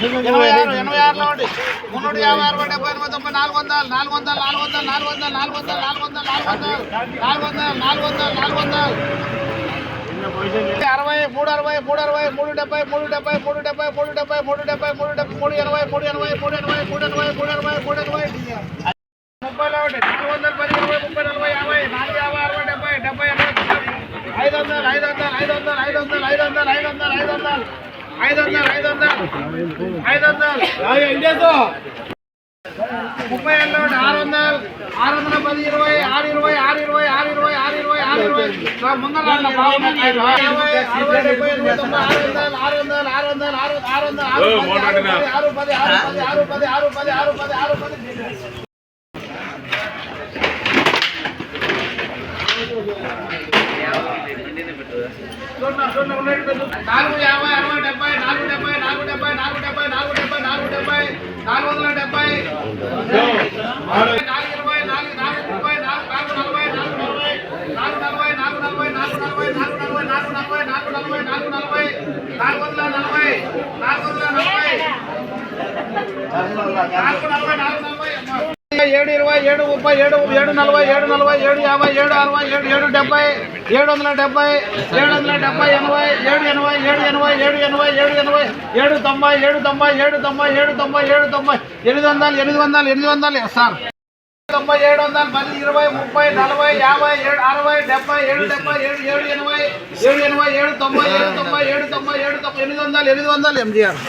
ఎనభై ఆరు ఎనభై ఆరులో ఉండి మున్నూట యాభై అరవై డెబ్బై ఎనభై తొంభై నాలుగు వందలు నాలుగు వందలు నాలుగు వందలు నాలుగు వందలు నాలుగు వందలు నాలుగు వందలు నాలుగు వందలు నాలుగు వందలు నాలుగు వందలు అరవై మూడు అరవై మూడు అరవై మూడు డెబ్బై మూడు డెబ్బై మూడు డెబ్బై మూడు డెబ్బై మూడు డెబ్బై మూడు డెబ్బై మూడు ఎనభై మూడు ఎనభై మూడు ఎనభై మూడు ఎనభై మూడు ఎనభై మూడు ఎనభై ముప్పై ఒకటి నాలుగు వందల పది ఇరవై ముప్పై నలభై యాభై నాలుగు యాభై అరవై డెబ్బై డెబ్బై ఐదు వందలు ఐదు వందలు ఐదు వందలు ఐదు వందలు ఐదు వందలు ఐదు వందలు ఐదు వందలు ఐదు వందలు ఐదు వందలు ఐదు వందలు ముప్పై ఏళ్ళు ఆరు వందలు ఆరు వందల పది ఇరవై ఆరు ఇరవై ఆరు ఇరవై ఆరు ఇరవై ఆరు ఇరవై ఆరు ఇరవై. ముందర ఆరు వందలు ఆరు వందలు ఆరు వందలు ఆరు ఆరు వందలు ఆరు పది ఆరు పది ఆరు పది ఆరు పది ఆరు పది ఆరు పది. నాలుగు యాభై అరవై డెబ్బై నాలుగు డెబ్బై నాలుగు డెబ్బై నాలుగు డెబ్బై నాలుగు డెబ్బై నాలుగు డెబ్బై నాలుగు వందల డెబ్బై నాలుగు ఇరవై నాలుగు నాలుగు ముప్పై నాలుగు నాలుగు నలభై నాలుగు నలభై నాలుగు నలభై నాలుగు నలభై నాలుగు నలభై నాలుగు నలభై నాలుగు నలభై నాలుగు నలభై నాలుగు నలభై నాలుగు వందల నలభై నాలుగు వందల నలభై నాలుగు నలభై నాలుగు నలభై ఏడు ఇరవై ఏడు ముప్పై ఏడు ఏడు నలభై ఏడు నలభై ఏడు యాభై ఏడు అరవై ఏడు ఏడు డెబ్బై ఏడు వందల డెబ్బై ఏడు వందల డెబ్బై ఎనభై ఏడు ఎనభై ఏడు ఎనభై ఏడు ఎనభై ఏడు ఎనభై ఏడు తొంభై ఏడు తొంభై ఏడు తొంభై ఏడు తొంభై ఏడు తొంభై ఎనిమిది వందలు ఎనిమిది వందలు ఎనిమిది వందలు సార్. తొంభై ఏడు వందల పది ఇరవై ముప్పై నలభై యాభై ఏడు అరవై డెబ్బై ఏడు డెబ్బై ఏడు ఏడు ఎనభై ఏడు ఎనభై ఏడు తొంభై ఏడు తొంభై ఏడు తొంభై ఏడు తొంభై ఎనిమిది వందలు ఎనిమిది వందలు ఎంజీఆర్.